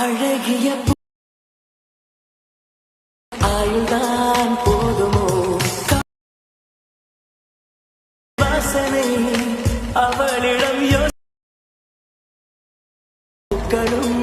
அழகிய ஆயுள்தான் போதுமோ வாசனை அவளிடம் யோ- பூக்களும்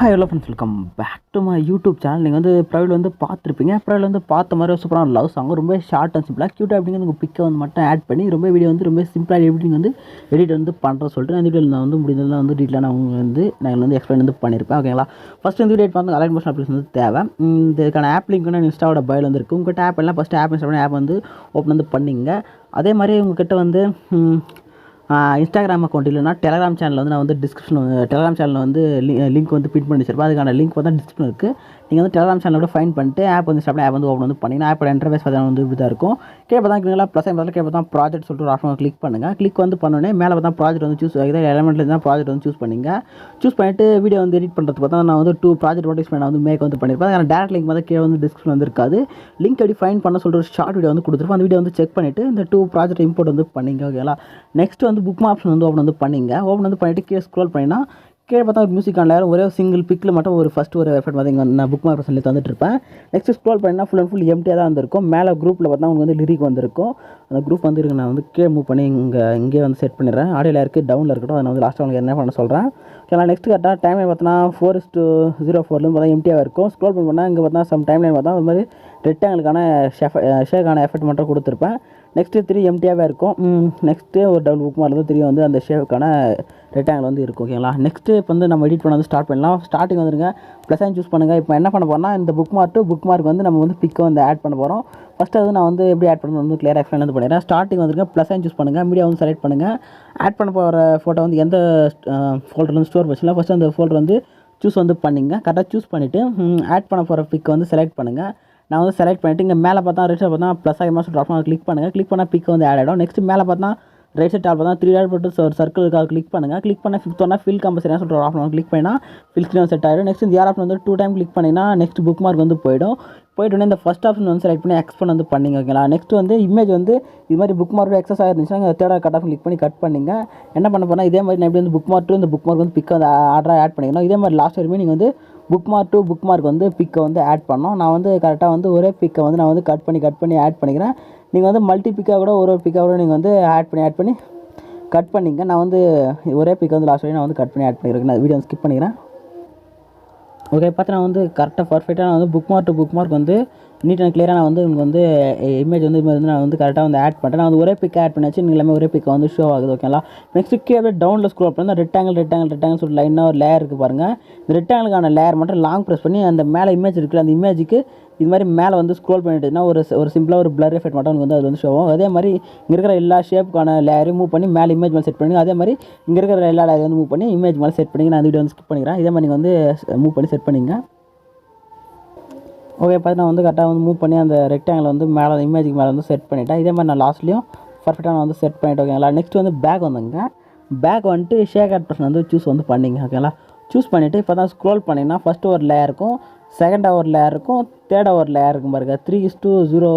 hi hello friends welcome back to my YouTube channel நீங்கள் வந்து ப்ரைவில் வந்து பார்த்துருப்பீங்க. ப்ரைவில் வந்து பார்த்த மாதிரி சூப்பரான லவ் சாங் ரொம்ப ஷார்ட் அண்ட் சிம்பிளாக க்யூட் அப்படிங்கிறது உங்கள் பிக்கை வந்து மட்டும் ஆட் பண்ணி ரொம்ப வீடியோ வந்து ரொம்ப சிம்பிளாக எடிட்டிங் வந்து எடிட் வந்து பண்ணுறேன் சொல்லிட்டு அந்த வீடியோவில் நான் வந்து முடிஞ்சதெல்லாம் வந்து டீட்டெயிலாக நான் உங்களுக்கு வந்து நான் வந்து எக்ஸ்பிளைன் வந்து பண்ணியிருப்பேன் ஓகேங்களா ஃபஸ்ட் இந்த வீடியோ பார்த்து அலைன் மோஷன் அப்ளிகேஷன் வந்து தேவை. இதுக்கான ஆப் லிங்க் வந்து இன்ஸ்டாவோட பயல் வந்து இருக்குது உங்கள்கிட்ட ஆப் எல்லாம் ஃபஸ்ட்டு ஆப் இன்ஸ்டால் ஆப் வந்து ஓப்பன் வந்து பண்ணிங்க. அதே மாதிரி உங்கள்கிட்ட வந்து இன்ஸ்டாகிராம் அக்கௌண்ட் இல்லைனா டெலகிராம் சேனலில் வந்து நான் வந்து டிஸ்கிரிப்ஷன் டெலகிராம் சேனலில் வந்து லிங்க் வந்து பின் பண்ணி வச்சிருப்பேன். அதுக்கான லிங்க் வந்து டிஸ்கிரிப்ஷன் இருக்குது நீங்கள் வந்து டெலகிராம் சேனலோட ஃபைன் பண்ணிட்டு ஆப் வந்து ஸ்டாப்ல ஆப் வந்து ஓப்பன் வந்து பண்ணிங்கன்னா ஆப்போட இன்டர்வேஸ் பார்த்தா வந்து இப்படி தான் இருக்கும். கீழே பார்த்தா கிளிங்களா ப்ளஸ் பார்த்தா கீழே பார்த்தா ப்ராஜெக்ட் சொல்லிட்டு ஒரு ஆப்ஷன் கிளிக் பண்ணுங்கள் கிளிக் வந்து பண்ணோடனே மேலே பார்த்தா ப்ராஜெக்ட் வந்து சூஸ் ஆகுது எலமெண்ட்ல தான் ப்ராஜெக்ட் வந்து சூஸ் பண்ணிங்க. சூஸ் பண்ணிட்டு வீடியோ வந்து எடிட் பண்ணுறது பார்த்தா நான் வந்து டூ ப்ராஜெக்ட் நோட்டீஸ் பண்ண வந்து மேக் வந்து பண்ணியிருப்பேன் அதுக்கான டேரக்ட் லிங்க் வந்து கீழே வந்து டிஸ்கிரிப்ஷன் வந்து இருக்காது. லிங்க் எப்படி ஃபைன் பண்ண சொல்லிட்டு ஒரு ஷார்ட் வீடியோ வந்து கொடுத்துருப்போம் அந்த வீடியோ வந்து செக் பண்ணிவிட்டு இந்த டூ ப்ராஜெக்ட் இம்போர்ட் வந்து பண்ணிங்க ஓகேங்களா நெக்ஸ்ட் வந்து புக் ஆப்ஷன் வந்து ஓப்பன் வந்து பண்ணிங்க. ஓப்பன் வந்து பண்ணிவிட்டு கீழே ஸ்க்ரோல் பண்ணினா கீழே பார்த்தா ஒரு மியூசிக் ஆன்ல ஒரே ஒரு சிங்கிள் பிக்கில் மட்டும் ஒரு ஃபஸ்ட் ஒரு எஃபெக்ட் வந்து நான் புக் மார்க் சொல்லி தந்துட்டு இருப்பேன் நெக்ஸ்ட் ஸ்க்ரோல் பண்ணினா ஃபுல் அண்ட் ஃபுல் எம்டியாக தான் வந்திருக்கும். மேலே குரூப்பில் பார்த்தா உங்களுக்கு வந்து லிரிக் வந்திருக்கும். அந்த குரூப் வந்துருக்கு நான் வந்து கீழே மூவ் பண்ணி இங்கே இங்கே வந்து செட் பண்ணிடுறேன். ஆடியோவில் இருக்குது டவுனில் இருக்கட்டும் அதை நான் வந்து லாஸ்ட்டாக உங்களுக்கு என்ன பண்ண சொல்கிறேன் ஓகே நெக்ஸ்ட் கரெக்டாக டைம் பார்த்தோன்னா ஃபோர் இஸ் டூ ஜீரோ ஃபோர்லேருந்து பார்த்தா எம்டியாக இருக்கும். ஸ்க்ரோல் பண்ணால் இங்கே பார்த்தா சம் டைம் லைன் பார்த்தா அது மாதிரி ரெட்டாங்களுக்கான ஷெஃப் ஷேக்கான எஃபெக்ட் மட்டும் கொடுத்துருப்பேன். நெக்ஸ்ட்டு த்ரீ எம்டியாகவே இருக்கும். நெக்ஸ்ட்டு ஒரு டபுள் புக் மார்க் த்ரீ வந்து அந்த ஷேவுக்கான ரெக்டாங்கில் வந்து இருக்கும் ஓகேங்களா நெக்ஸ்ட்டு இப்போ வந்து நம்ம எடிட் பண்ண வந்து ஸ்டார்ட் பண்ணலாம். ஸ்டார்டிங் வந்துருங்க. ப்ளஸ் சூஸ் பண்ணுங்கள் இப்போ என்ன பண்ண போகிறோம்னா இந்த book mark to book mark வந்து நம்ம வந்து பிக்கை வந்து ஆட் பண்ண போகிறோம் ஃபஸ்ட்டு அது நான் வந்து எப்படி ஆட் பண்ணணும் வந்து கிளியர் எக்ஸ்பிளைன் வந்து பண்ணிடுறேன். ஸ்டார்டிங் வந்துருங்க. ப்ளஸ் சூஸ் பண்ணுங்கள் மீடியா வந்து செலக்ட் பண்ணுங்கள் ஆட் பண்ண போகிற ஃபோட்டோ வந்து எந்த ஃபோல்டர் வந்து ஸ்டோர் வச்சுலாம் ஃபஸ்ட்டு அந்த ஃபோல்டர் வந்து சூஸ் வந்து பண்ணிங்க. கரெக்டாக சூஸ் பண்ணிவிட்டு ஆட் பண்ண போகிற பிக்கை வந்து செலக்ட் பண்ணுங்கள் நான் வந்து செலக்ட் பண்ணிவிட்டு இங்கே மேலே பார்த்தா ரிஜிஸ்டர் பார்த்தா ப்ளஸ் ஆகிமா சொல்லிட்டு ஆப்ஷன் கிளிக் பண்ணுங்கள் கிளிக் பண்ணால் பிக் வந்து ஆட் ஆகிடும் நெக்ஸ்ட் மேலே பார்த்தா ரைட் சைட் டாப் தான் த்ரீ டாட் போட்டு ஒரு சர்க்கிளுக்காக கிளிக் பண்ணுங்கள் கிளிக் பண்ண ஃபிஃப்த் ஒன்னா ஃபில் கம்பல்சரி சொல்கிற ஒரு ஆப்ஷன் கிளிக் பண்ணினா ஃபில் ஸ்க்ரீன் செட் ஆகிடும் நெக்ஸ்ட் இந்த யார் ஆப்ஷன் வந்து டூ டைம் கிளிக் பண்ணினா நெக்ஸ்ட் புக் மார்க் வந்து போயிடும். போய்ட்டு இந்த ஃபஸ்ட் ஆப்ஷன் வந்து செலக்ட் பண்ணி எக்ஸ்பெண்ட் வந்து பண்ணிங்க ஓகேங்களா? நெக்ஸ்ட் வந்து இமேஜ் வந்து இது மாதிரி புக் மார்க் எக்ஸஸ் ஆயிருந்துச்சுன்னா தேர்ட் கட் ஆஃப் கிளிக் பண்ணி கட் பண்ணிங்க. என்ன பண்ண போனால் இதே மாதிரி நான் எப்படி வந்து புக் மார்க் டூ இந்த புக் மார்க் வந்து பிக் வந்து ஆர்டராக ஆட் பண்ணிக்கணும். இதே மாதிரி லாஸ்ட் வரைக்கும் நீங்கள் வந்து bookmark two book mark வந்து பிக்கை வந்து ஆட் பண்ணோம் நான் வந்து கரெக்டாக வந்து ஒரே பிக்கை வந்து நான் வந்து கட் பண்ணி கட் பண்ணி ஆட் பண்ணிக்கிறேன். நீங்கள் வந்து மல்டி பிக்காக கூட ஒரு ஒரு பிக்காக கூட நீங்கள் வந்து ஆட் பண்ணி ஆட் பண்ணி கட் பண்ணிங்க. நான் வந்து ஒரே பிக் வந்து லாஸ்ட் வரைக்கும் நான் வந்து கட் பண்ணி ஆட் பண்ணியிருக்கேன் நான் வீடியோ ஸ்கிப் பண்ணிக்கிறேன். ஓகே பார்த்து நான் வந்து கரெக்டாக பர்ஃபெக்டாக நான் வந்து bookmark to book mark வந்து நீட் அண்ட் கிளியராக நான் வந்து உங்களுக்கு வந்து eh, இமேஜ் வந்து இது வந்து நான் வந்து கரெக்டாக வந்து ஆட் பண்ணுறேன் நான் வந்து ஒரே பிக் ஆட் பண்ணியாச்சு. நீங்கள் எல்லாமே ஒரே பிக் வந்து ஷோ ஆகுது ஓகேங்களா நெக்ஸ்ட் கீழே டவுனில் ஸ்க்ரோல் பண்ணி ரெட்டாங்கல் ரெட்டாங்கல் ரெட்டாங்கல் சொல்லிட்டு லைனாக ஒரு லேயர் இருக்குது பாருங்கள் இந்த ரெட்டாங்கலுக்கான லேயர் மட்டும் லாங் ப்ரெஸ் பண்ணி அந்த மேலே இமேஜ் இருக்குல்ல அந்த இமேஜுக்கு இது மாதிரி மேலே வந்து ஸ்க்ரோல் பண்ணிட்டுனா ஒரு ஒரு சிம்பிளாக ஒரு பிளர் எஃபெக்ட் மட்டும் வந்து அது வந்து ஷோ ஆகும். அதே மாதிரி இங்கே இருக்கிற எல்லா ஷேப்புக்கான லேயரையும் மூவ் பண்ணி மேலே இமேஜ் மேலே செட் பண்ணி அதே மாதிரி இங்கே இருக்கிற எல்லா லேயரையும் வந்து மூவ் பண்ணி இமேஜ் மேலே செட் பண்ணி நான் அந்த வீடியோ வந்து ஸ்கிப் பண்ணிக்கிறேன். இதே மாதிரி நீங்கள் வந்து மூவ் பண்ணி செட் பண்ணிங்க. ஓகே பார்த்து நான் வந்து கரெக்டாக வந்து மூவ் பண்ணி அந்த ரெக்டாங்கில் வந்து மேலே இமேஜுக்கு மேலே வந்து செட் பண்ணிட்டேன். இதே மாதிரி நான் லாஸ்ட்லேயும் பர்ஃபெக்டாக நான் வந்து செட் பண்ணிவிட்டு ஓகேங்களா நெக்ஸ்ட் வந்து பேக் வந்துங்க. பேக் வந்துட்டு ஷேக் ஆட் பர்சன் வந்து சூஸ் வந்து பண்ணிங்க ஓகேங்களா சூஸ் பண்ணிவிட்டு இப்போ தான் ஸ்க்ரோல் பண்ணிங்கன்னா ஃபஸ்ட்டு ஒரு லேயர் செகண்ட் ஹவரில் யாருக்கும் தேர்ட் ஹவரில் யாருக்கும் பாருங்கள் பாருங்க. த்ரீ இஸ் டூ ஜீரோ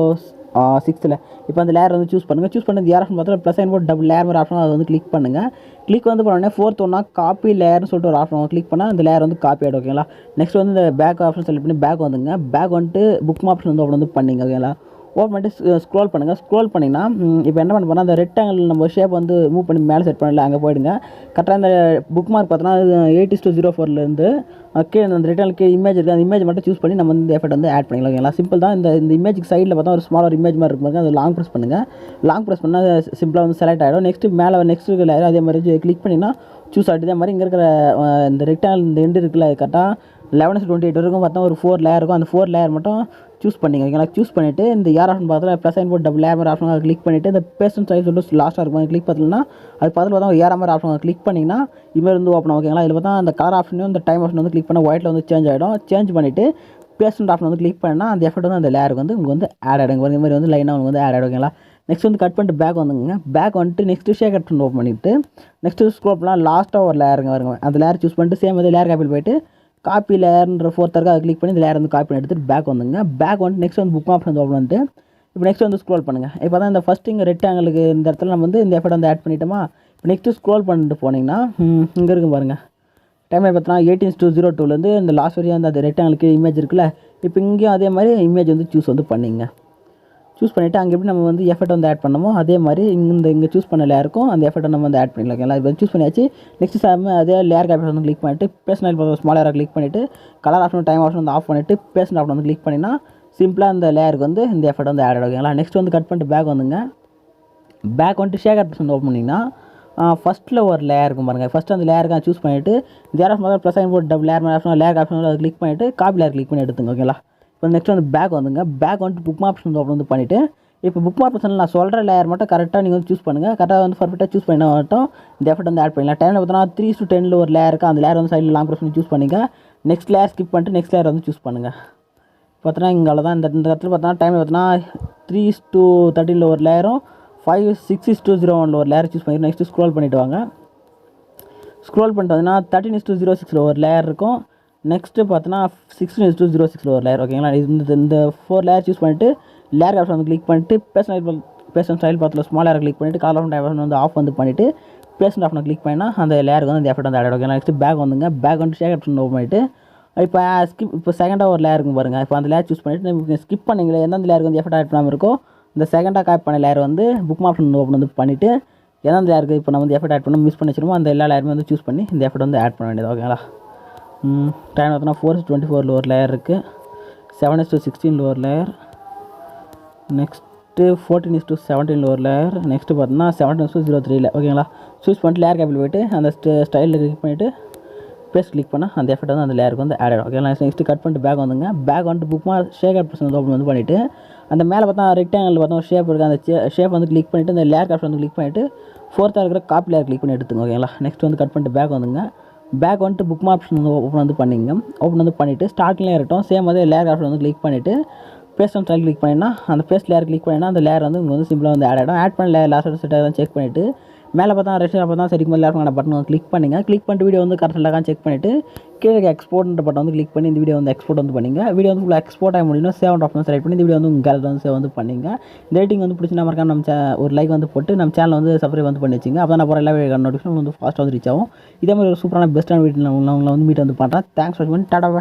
சிக்ஸ்த்தில் இப்போ அந்த லேயர் வந்து சூஸ் பண்ணுங்கள் சூஸ் பண்ணி யார் ஆப்ஷன் பார்த்தா ப்ளஸ் அண்ட் போட்டு டபுள் லேயர் மாதிரி ஆப்ஷன் அதை வந்து கிளிக் பண்ணுங்கள் கிளிக் வந்து பண்ணோடனே ஃபோர்த் ஒன்றா காப்பி லேயர்னு சொல்லிட்டு ஒரு ஆப்ஷன் கிளிக் பண்ணால் அந்த லேயர் வந்து காப்பி ஆகிடும் ஓகேங்களா நெக்ஸ்ட் வந்து இந்த பேக் ஆப்ஷன் செலக்ட் பண்ணி பேக் வந்துங்க பேக் வந்துட்டு புக் ஆப்ஷன் வந்து அப்படி வந்து பண்ணிங்க ஓகேங்களா ஓப்பன் பண்ணிட்டு ஸ்க்ரோல் பண்ணுங்கள் ஸ்க்ரோல் பண்ணிங்கன்னா இப்போ என்ன பண்ண போனால் அந்த ரெக்டாங்கிள் நம்ம ஷேப் வந்து மூவ் பண்ணி மேலே செட் பண்ணல அங்கே போயிடுங்க. கரெக்டாக அந்த புக் மார்க் பார்த்தோன்னா எயிட்டி டூ ஜீரோ ஃபோர்லேருந்து கீழே அந்த ரிட்டர்னுக்கு இமேஜ் இருக்குது அந்த இமேஜ் மட்டும் சூஸ் பண்ணி நம்ம வந்து எஃபெக்ட் வந்து ஆட் பண்ணிக்கலாம். ஓகேங்களா? சிம்பிள் தான். இந்த இந்த இமேஜுக்கு சைடில் பார்த்தா ஒரு ஸ்மால் ஒரு இமேஜ் மாதிரி இருக்கும் அதை அது லாங் ப்ரெஸ் பண்ணுங்கள் லாங் ப்ரெஸ் பண்ணால் சிம்பிளாக வந்து செலக்ட் ஆகிடும் நெக்ஸ்ட்டு மேலே நெக்ஸ்ட் இருக்கிற அதே மாதிரி கிளிக் பண்ணிங்கன்னா சூஸ் ஆகிட்டு இதே மாதிரி இங்கே இருக்கிற இந்த ரெக்டாங்கிள் இந்த எண்டு இருக்குல்ல கரெக்டாக லெவன் டுவெண்ட்டி எயிட் வரைக்கும் பார்த்தா ஒரு ஃபோர் லேயர் இருக்கும். அந்த ஃபோர் லேயர் மட்டும் சூஸ் பண்ணிங்க ஓகேங்களா சூஸ் பண்ணிவிட்டு இந்த ஏர் ஆப்ஷன் பார்த்தா ப்ளஸ் சைன் போட்டு டபுள் லேயர் ஆப்ஷன் கிளிக் பண்ணிவிட்டு இந்த பேஷன் சைஸ் சொல்லிட்டு லாஸ்ட்டாக இருக்கும். கிளிக் பார்த்தீங்கன்னா அது பார்த்து பார்த்தா ஏற மாதிரி ஆப்ஷன் கிளிக் பண்ணிங்கன்னா இமேஜ் இருந்து ஓப்பன் ஓகேங்களா? இதில் பார்த்தா அந்த கலர் ஆப்ஷனையும் இந்த டைம் ஆப்ஷன் வந்து கிளிக் பண்ணால் ஒயிட்டில் வந்து சேஞ்ச் ஆகிடும் சேஞ்ச் பண்ணிவிட்டு பேஷன் ஆப்ஷன் வந்து கிளிக் பண்ணால் அந்த எஃபெக்ட் வந்து அந்த லேயருக்கு வந்து உங்களுக்கு வந்து ஆட் ஆகிடும் இந்த மாதிரி வந்து லைனாக உங்களுக்கு வந்து ஆட் ஆகிடும் ஓகேங்களா? நெக்ஸ்ட் வந்து கட் பண்ணிட்டு பேக் வந்துங்க பேக் வந்துட்டு நெக்ஸ்ட்டு ஷேக் கட் பண்ணி ஓப்பன் பண்ணிவிட்டு நெக்ஸ்ட்டு ஸ்க்ரோப்லாம் லாஸ்ட்டாக ஒரு லேருங்க வருங்க அந்த லேர் சூஸ் பண்ணிட்டு சேம் வந்து லேர் காப்பியில் போயிட்டு காப்பி லேர்ன்ற ஃபோர்த் இருக்கா அதை கிளிக் பண்ணி இந்த லேயர் வந்து காப்பி எடுத்துட்டு பேக் வந்துங்க பேக் வந்துட்டு நெக்ஸ்ட் வந்து புக் ஆப்ஷன் ஓப்பன் பண்ணிட்டு இப்போ நெக்ஸ்ட் வந்து ஸ்க்ரோல் பண்ணுங்கள் இப்போ தான் இந்த ஃபஸ்ட் இங்கே ரெட் ஆங்கிளுக்கு இந்த இடத்துல நம்ம வந்து இந்த எஃபர்ட் வந்து ஆட் பண்ணிட்டோமா? இப்போ நெக்ஸ்ட்டு ஸ்க்ரோல் பண்ணிட்டு போனீங்கன்னா இங்கே இருக்கும் பாருங்கள் டைம் பார்த்தீங்கன்னா எயிட்டீன் டூ ஜீரோ டூலேருந்து இந்த லாஸ்ட் வரையும் அந்த அது இமேஜ் இருக்குல்ல இப்போ இங்கேயும் அதே மாதிரி இமேஜ் வந்து சூஸ் வந்து பண்ணிங்க. சூஸ் பண்ணிவிட்டு அங்கே எப்படி நம்ம வந்து எஃபர்ட் வந்து ஆட் பண்ணமோ அதே மாதிரி இந்த இங்கே சூஸ் பண்ண லேருக்கும் அந்த எஃபர்ட்டை நம்ம வந்து ஆட் பண்ணிக்கலாம். ஓகேங்களா? இப்போ சூஸ் பண்ணியாச்சு. நெக்ஸ்ட் சாம் அதே லேயர் கேப்ஷன் வந்து கிளிக் பண்ணிவிட்டு பேஸ்னல் ஸ்மால் லேயரை கிளிக் பண்ணிவிட்டு கலர் ஆப்ஷன் டைம் ஆப்ஷன் வந்து ஆஃப் பண்ணிவிட்டு பேசின ஆப்ஷன் வந்து கிளிக் பண்ணினா சிம்பிளாக அந்த லேயருக்கு வந்து இந்த எஃபர்ட் வந்து ஆட் ஓகேங்களா? நெக்ஸ்ட் வந்து கட் பண்ணிட்டு பேக் வந்துங்க. பேக் வந்துட்டு ஷேர் ஆப்ஷன் ஓப்பன் பண்ணிங்கன்னா ஃபஸ்ட்டில் ஒரு லேயர் இருக்கும் பாருங்கள் ஃபஸ்ட்டு அந்த லேயருக்கு சூஸ் பண்ணிவிட்டு ஜேர் ஆஃப் முதல் ப்ளஸ் ஆயின் போட்டு double layer option layer option அதை கிளிக் பண்ணிவிட்டு காப்பி லேயர் கிளிக் பண்ணி எடுத்துங்க. ஓகேங்களா? இப்போ நெக்ஸ்ட் வந்து பேக் வந்துங்க. பேக் வந்துட்டு புக் ஆப்ஷன் வந்து ஓப்பன் வந்து பண்ணிவிட்டு இப்போ புக் மார்க் பர்சன் நான் சொல்கிற லேயர் மட்டும் கரெக்டாக நீங்கள் வந்து சூஸ் பண்ணுங்கள் கரெக்டாக வந்து பர்ஃபெக்டாக சூஸ் பண்ண மட்டும் இந்த எஃபர்ட் வந்து ஆட் பண்ணிக்கலாம் டைமில் பார்த்தோன்னா த்ரீ டு டெனில் ஒரு லேயர் இருக்குது அந்த லேயர் வந்து சைடில் லாங் ப்ரெஸ் சூஸ் பண்ணிங்க. நெக்ஸ்ட் லேயர் ஸ்கிப் பண்ணிட்டு நெக்ஸ்ட் லேயர் வந்து சூஸ் பண்ணுங்கள் பார்த்தோன்னா இங்கே தான் இந்த இந்த இடத்துல பார்த்தோன்னா டைம் பார்த்தோன்னா த்ரீ டூ தேர்ட்டினில் ஒரு லேயரும் five six is to zero ஒனில் ஒரு லேயர் சூஸ் பண்ணி நெக்ஸ்ட்டு ஸ்க்ரோல் பண்ணிவிட்டு வாங்க. ஸ்க்ரோல் பண்ணிட்டு வந்தீங்கன்னா தேர்ட்டின் இஸ் டூ ஜீரோ சிக்ஸில் ஒரு லேயர் இருக்கும். நெக்ஸ்ட்டு பார்த்தோன்னா சிக்ஸ்டின் இஸ் டூ ஜீரோ சிக்ஸில் ஒரு லேயர் ஓகேங்களா இந்த இந்த ஃபோர் லேயர் சூஸ் பண்ணிட்டு லேயர் ஆப்ஷன் வந்து கிளிக் பண்ணிட்டு பேசன் பேசன் ஸ்டைல் பார்த்துல ஸ்மால் லேயர் கிளிக் பண்ணிட்டு கால் ஆஃப் வந்து ஆஃப் வந்து பண்ணிவிட்டு பேசன் ஆப்ஷன் கிளிக் பண்ணால் அந்த லேயருக்கு வந்து அந்த எஃபெக்ட் வந்து ஆட் ஓகேங்களா நெக்ஸ்ட் பேக் வந்துங்க. பேக் வந்து ஷேர் ஆப்ஷன் ஓப்பன் பண்ணிவிட்டு இப்போ ஸ்கிப் இப்போ செகண்டாக ஒரு லேயர் இருக்கும் பாருங்கள் இப்போ அந்த லேயர் சூஸ் பண்ணிவிட்டு நீங்கள் ஸ்கிப் பண்ணிங்களே எந்தெந்த லேயருக்கு வந்து எஃபெக்ட் ஆட் பண்ணாமல் இருக்கோ இந்த செகண்டாக காப்பி பண்ண லேயர் வந்து புக் ஆப்ஷன் ஓப்பன் வந்து பண்ணிவிட்டு எந்தெந்த லேயருக்கு இப்போ நம்ம வந்து எஃபெக்ட் ஆட் பண்ண மிஸ் பண்ணி வச்சிருமோ அந்த எல்லா லேயருமே வந்து சூஸ் பண்ணி இந்த எஃபெக்ட் வந்து ஆட் பண்ண வேண்டியது ஓகேங்களா டைம் பார்த்தோன்னா ஃபோர் டுவெண்ட்டி ஃபோரில் ஒரு லேயர் இருக்குது seven is to sixteen lower layer next fourteen is to செவன்டீனில் ஒரு லேயர் நெக்ஸ்ட்டு பார்த்தோன்னா செவன்டீன் இஸ் டூ ஜீரோ த்ரீல ஓகேங்களா சூஸ் பண்ணிட்டு லேயர் கேபிள் போயிட்டு அந்த ஸ்டைலில் கிளிக் பண்ணிவிட்டு ப்ளஸ் கிளிக் பண்ணால் அந்த எஃபெக்ட் வந்து அந்த லேயருக்கு வந்து ஆட் ஆகிடும் ஓகேங்களா நெக்ஸ்ட்டு கட் பண்ணிட்டு பேக் வந்துங்க. பேக் வந்துட்டு புக் மார்க் ஷேக் ஆப்ஷன் வந்து ஓப்பன் வந்து பண்ணிவிட்டு அந்த மேலே பார்த்தா ரெக்டாங்கிள் பார்த்தா ஒரு ஷேப் இருக்குது அந்த ஷேப் வந்து கிளிக் பண்ணிவிட்டு அந்த லேயர் ஆப்ஷன் வந்து கிளிக் பண்ணிவிட்டு ஃபோர்த்தாக இருக்கிற காப்பி லேயர் கிளிக் பண்ணி எடுத்துங்க. ஓகேங்களா நெக்ஸ்ட் வந்து கட் பண்ணிட்டு பேக் வந்துங்க. பேக் வந்துட்டு புக் ஆப்ஷன் வந்து ஓப்பன் வந்து பண்ணிங்க. ஓப்பன் வந்து பண்ணிவிட்டு ஸ்டார்டிங்லேயே இருக்கட்டும் சேம் வந்து லேயர் ஆப்ஷன் வந்து கிளிக் பண்ணிவிட்டு பேஸ்ட் ஆன் ஸ்டைல் கிளிக் பண்ணினா அந்த பேஸ்ட் லேயர் கிளிக் பண்ணினா அந்த லேயர் வந்து உங்களுக்கு வந்து சிம்பிளாக வந்து ஆட் ஆகிடும் ஆட் பண்ண லேயர் லாஸ்ட் செட்டாக செக் பண்ணிவிட்டு மேலே பார்த்தா ரீஷன் அப்போ தான் சரி மேலே லேயர் பட்டன் கிளிக் பண்ணுங்கள் கிளிக் பண்ணிட்டு வீடியோ வந்து கரெக்டாக செக் பண்ணிவிட்டு கீழே எக்ஸ்போர்ட்ன்ற பட்டன் வந்து கிளிக் பண்ணி இந்த வீடியோ வந்து எக்ஸ்போர்ட் வந்து பண்ணிங்க. வீடியோ வந்து ஃபுல்லாக எக்ஸ்போர்ட் ஆக முடியும் சேவ் ஆப்ஷன் செலக்ட் பண்ணி இந்த வீடியோ வந்து உங்கள் கேலரி வந்து சேவ் வந்து பண்ணிங்க. இந்த ரேட்டிங் வந்து பிடிச்சி நம்ம நம்ம ஒரு லைக் வந்து போட்டு நம்ம சேனல் வந்து சப்ஸ்கிரைப் வந்து பண்ணி வச்சுங்க. அப்போ நான் போகிற எல்லா வீடியோ நோட்டிஃபிகேஷன் வந்து ஃபாஸ்ட்டாக வந்து ரீச் ஆகும். இதே மாதிரி ஒரு சூப்பரான பெஸ்ட்டான வீட்டில் உள்ளவங்களை வந்து மீட் வந்து பண்ணுறேன் தேங்க்ஸ் ஃபார் டாடா